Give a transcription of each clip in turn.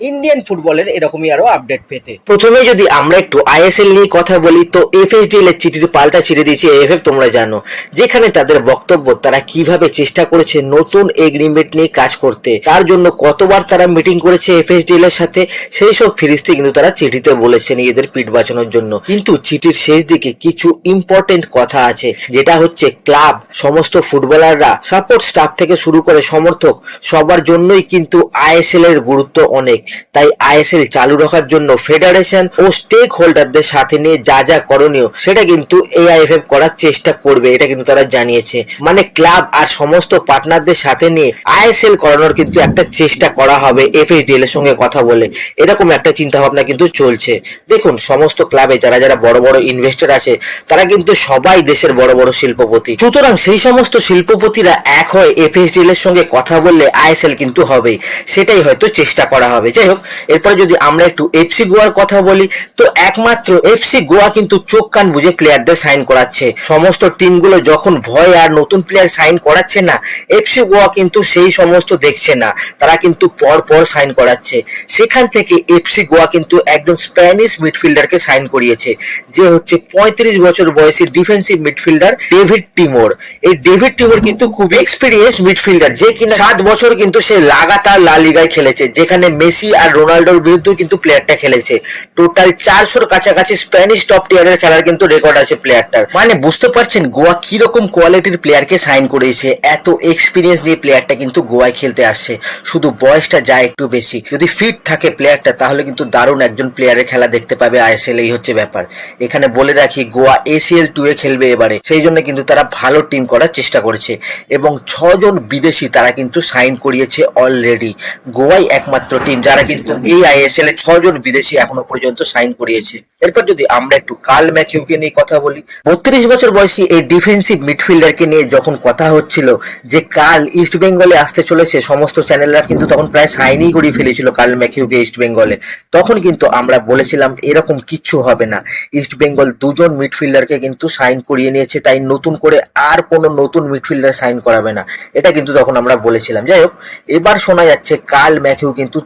Indian ফুটবলের এরকমই আরও আপডেট পেতে। প্রথমে যদি আমরা একটু আইএসএল নিয়ে কথা বলি, তো এফএসডিএল এর চিঠির পাল্টা ছিঁড়ে দিয়েছে এফএফ তোমরা জানো। যেখানে তাদের বক্তব্য, তারা কীভাবে চেষ্টা করেছে নতুন এগ্রিমেন্ট নিয়ে কাজ করতে, তার জন্য কতবার তারা মিটিং করেছে এফএসডিএল এর সাথে, সেই সব ফিরিস্তি কিন্তু তারা চিঠিতে বলেছে নিজেদের পিঠ বাঁচানোর জন্য। কিন্তু চিঠির শেষ দিকে কিছু ইম্পর্টেন্ট কথা আছে, যেটা হচ্ছে ক্লাব, সমস্ত ফুটবলাররা সাপোর্ট স্টাফ থেকে শুরু করে সমর্থক, সবার জন্যই কিন্তু আইএসএল এর গুরুত্ব অনেক। তাই আইএসএল চালু রাখার জন্য ফেডারেশন ও স্টেক হোল্ডারদের সাথে নিয়ে যা যা করণীয়, সেটা কিন্তু এআইএফএফ করার চেষ্টা করবে, এটা কিন্তু তারা জানিয়েছে। মানে ক্লাব আর সমস্ত পার্টনারদের সাথে নিয়ে আইএসএল করানোর কিন্তু একটা চেষ্টা করা হবে এফএসডিএল এর সঙ্গে কথা বলে। এরকম একটা চিন্তা ভাবনা কিন্তু চলছে। দেখুন, সমস্ত ক্লাবে যারা যারা বড় বড় ইনভেস্টর আছে, তারা কিন্তু সবাই দেশের বড় বড় শিল্পপতি। সুতরাং সেই সমস্ত শিল্পপতিরা এক হয় এফএসডিএল এর সঙ্গে কথা বললে আইএসএল কিন্তু হবেই। সেটাই হয়তো চেষ্টা করা হবে। যাই হোক, এরপরে যদি আমরা একটু এফসি গোয়ার কথা বলি, তো একমাত্র এফসি গোয়া কিন্তু চোখ কান বুঝে প্লেয়ারদের সাইন করাচ্ছে। সমস্ত টিমগুলো যখন ভয় আর নতুন প্লেয়ার সাইন করাচ্ছে না এফসি গোয়া কিন্তু সেই সমস্ত দেখছে না। তারা কিন্তু পর পর সাইন করাচ্ছে। সেখান থেকে এফসি গোয়া কিন্তু একজন স্প্যানিশ মিডফিল্ডারকে সাইন করিয়েছে, যে হচ্ছে পঁয়ত্রিশ বছর বয়সী ডিফেন্সিভ মিডফিল্ডার ডেভিড টিমোর এই ডেভিড টিমোর কিন্তু খুবই এক্সপিরিয়েন্স মিডফিল্ডার যে কিনা সাত বছর কিন্তু সে লাগাতার লা লিগায় খেলেছে, যেখানে মেসি আর রোনাল্ডোর বিরুদ্ধেও কিন্তু প্লেয়ারটা খেলেছে। টোটাল চারশোর কাছাকাছি স্প্যানিশ টপ টিয়ারের খেলার কিন্তু রেকর্ড আছে প্লেয়ারটার মানে বুঝতে পারছেন, গোয়া কীরকম কোয়ালিটির প্লেয়ারকে সাইন করেছে, এত এক্সপিরিয়েন্স নিয়ে প্লেয়ারটা কিন্তু গোয়ায় খেলতে আসছে। শুধু বয়সটা যায় একটু বেশি। যদি ফিট থাকে প্লেয়ারটা তাহলে কিন্তু দারুণ একজন প্লেয়ারের খেলা দেখতে পাবে আইএসএল এই হচ্ছে ব্যাপার। এখানে বলে রাখি, গোয়া এসিএল টু এ খেলবে এবারে। সেই জন্য কিন্তু তারা ভালো টিম করার চেষ্টা করেছে। এবং ছজন বিদেশি তারা কিন্তু সাইন করিয়েছে অলরেডি গোয়াই একমাত্র টিম যারা কিন্তু এই আইএসএল এ ছজন বিদেশি এখনও পর্যন্ত সাইন করিয়েছে। এরপর যদি আমরা একটু কার্ল ম্যাথিউকে নিয়ে কথা বলি, বত্রিশ বছর বয়সী এই ডিফেন্সিভ মিডফিল্ডারকে নিয়ে যখন কথা হচ্ছিল যে কাল ইস্ট বেঙ্গলে আসতে চলেছে, সমস্ত চ্যানেলরা কিন্তু তখন প্রায় সাইনই করে ফেলেছিল কার্ল ম্যাথিউকে ইস্ট বেঙ্গলে। তখন কিন্তু আমরা বলেছিলাম, এরকম কিচ্ছু হবে না। ইস্ট বেঙ্গল দুজন মিডফিল্ডারকে কিন্তু সাইন করিয়ে নিয়েছে, তাই নতুন করে আর কোনো নতুন মিডফিল্ডার সাইন করাবে না। এটা কিন্তু তখন আমরা বলেছিলাম। যাই হোক, এবার শোনা যাচ্ছে কার্ল ম্যাথিউ কিন্তু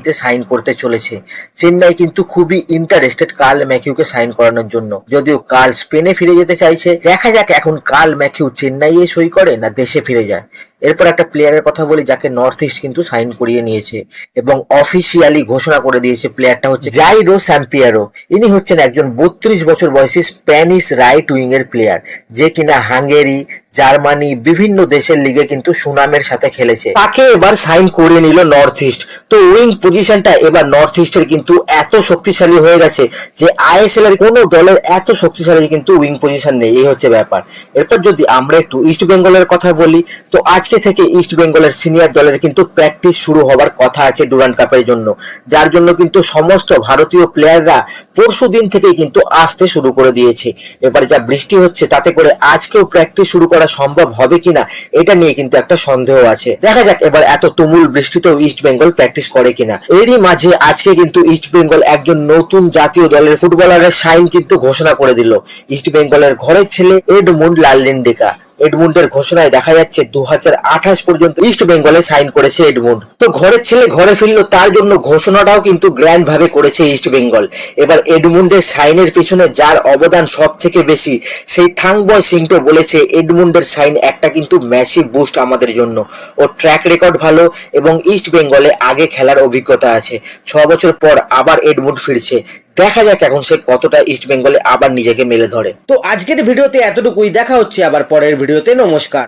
চেন্নাইতে সাইন করতে চলেছে। চেন্নাই কিন্তু খুবই ইন্টারেস্টেড কার্ল ম্যাথিউকে সাইন করানোর জন্য। যদিও কার্ল স্পেনে ফিরে যেতে চাইছে, দেখা যাক এখন কার্ল ম্যাথিউ চেন্নাইয়ে সই করে না দেশে ফিরে যায়। এরপর একটা প্লেয়ারের কথা বলি যাকে নর্থ ইস্ট কিন্তু সাইন করিয়ে নিয়েছে এবং অফিসিয়ালি ঘোষণা করে দিয়েছে প্লেয়ারটা হচ্ছে জাইরো স্যাম্পিয়ারো ইনি হচ্ছেন একজন বত্রিশ বছর বয়সী স্প্যানিশ রাইট উইং এর প্লেয়ার যে কিনা হাঙ্গেরি জার্মানি বিভিন্ন দেশের লিগে কিন্তু সুনামের সাথে খেলেছে। তাকে এবার সাইন করে নিল নর্থ ইস্ট তো উইং পজিশনটা এবার নর্থ ইস্টের কিন্তু এত শক্তিশালী হয়ে গেছে যে আইএসএল এর কোনো দলের এত শক্তিশালী কিন্তু উইং পজিশন নেই। এই হচ্ছে ব্যাপার। এরপর যদি আমরা একটু ইস্ট বেঙ্গলের কথা বলি, তো আজকে থেকে ইস্ট বেঙ্গলের সিনিয়র দলের কিন্তু প্র্যাকটিস শুরু হবার কথা আছে ডুরান কাপের জন্য। যার জন্য কিন্তু সমস্ত ভারতীয় প্লেয়াররা পরশু দিন থেকেই কিন্তু আসতে শুরু করে দিয়েছে। এবার যা বৃষ্টি হচ্ছে, তাতে করে আজকেও প্র্যাকটিস শুরু করা সম্ভব হবে কিনা, এটা নিয়ে কিন্তু একটা সন্দেহ আছে। দেখা যাক এবার এত তুমুল বৃষ্টিতেও ইস্ট বেঙ্গল প্র্যাকটিস করে কিনা। এরই মাঝে আজকে কিন্তু ইস্ট বেঙ্গল একজন নতুন জাতীয় দলের ফুটবলারের সাইন কিন্তু ঘোষণা করে দিল। ইস্ট বেঙ্গলের ঘরের ছেলে এডমুন্ড লাললিন্ডিকা এডমুন্ডের ঘোষণায় দেখা যাচ্ছে দুহাজার আঠাশ পর্যন্ত ইস্ট বেঙ্গলে সাইন করেছে এডমুন্ড। তো ঘরের ছেলে ঘরে ফিরলো, তার জন্য ঘোষণাটাও কিন্তু গ্র্যান্ড ভাবে করেছে ইস্ট বেঙ্গল। এবার এডমুন্ডের সাইনের পিছনে যার অবদান সব থেকে বেশি, সেই থাংবয় সিংটো বলেছে এডমুন্ডের সাইন একটা কিন্তু ম্যাসিভ বুস্ট আমাদের জন্য। ও ট্র্যাক রেকর্ড ভালো এবং ইস্ট বেঙ্গলে আগে খেলার অভিজ্ঞতা আছে। ছ বছর পর আবার এডমুন্ড ফিরছে। দেখা যাক এখন সে কতটা ইস্ট বেঙ্গলে আবার নিজেকে মেলে ধরে। তো আজকের ভিডিওতে এতটুকুই, দেখা হচ্ছে আবার পরের ভিডিওতে, নমস্কার।